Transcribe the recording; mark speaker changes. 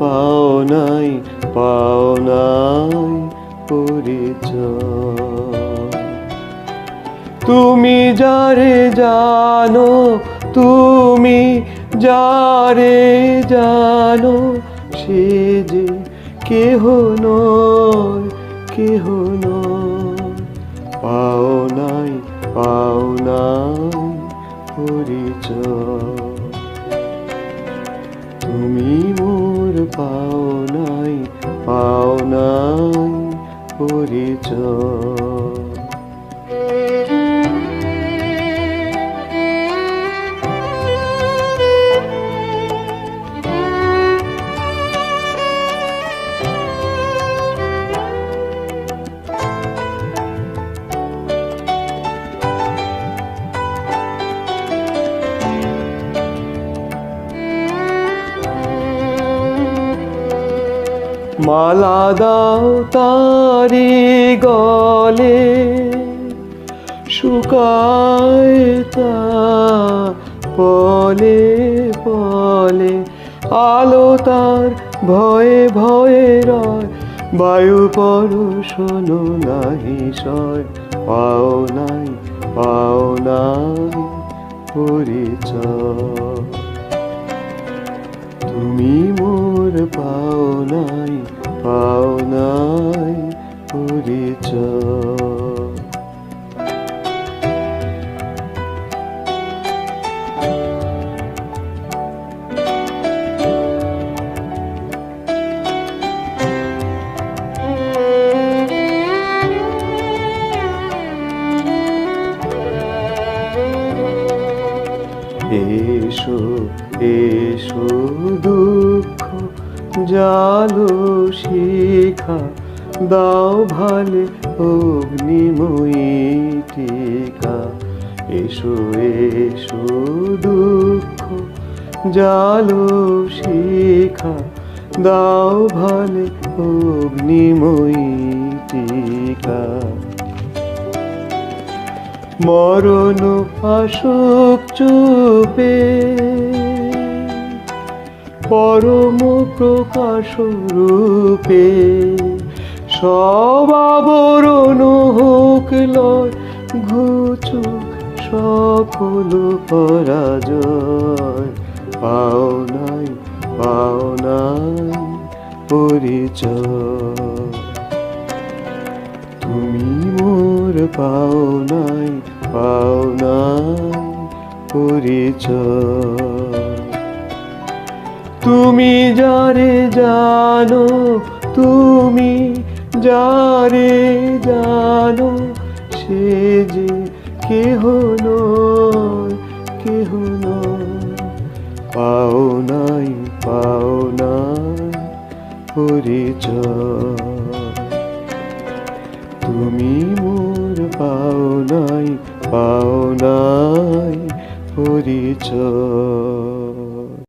Speaker 1: পাও নাই পাও নাই তুমি যারে জানো, তুমি যারে জানো, সে যে কেহ নয়, কেহ পাও নাই পাও নাই পরিচয়। তুমি মোর পাও নাই পাও নাই পরিচয়। মালা দাও তারি গলে, শুকায় তা পলে আলো তার ভয়ে ভয়ে রয়, বায়ু পরশন নাহি সয়। পাও নাই পাও নাই পরিচয়। তুমি মোর পাও নাই পাও নাই পরিচয়। এসো এসো দুঃখ, জালো শিখা, দাও ভালে অগ্নিময়ী টিকা। এসো এসো দুঃখ, জালো শিখা, দাও ভালে অগ্নিময়ী টিকা। মরণ আসুক চুপে। পরম প্রকাশ রূপে সব আবরণ হোক লয়, ঘুচুক সকল পরাজয়। পাও নাই পাও নাই পরিচয়। তুমি পাও নাই পাও নাই পরিচয়। তুমি যারে জানো, তুমি যারে জানো, সে যে কেহ নয় কেহ নয়। পাও নাই পাও নাই পরিচয়। পাও নাই পাও পরিচয়।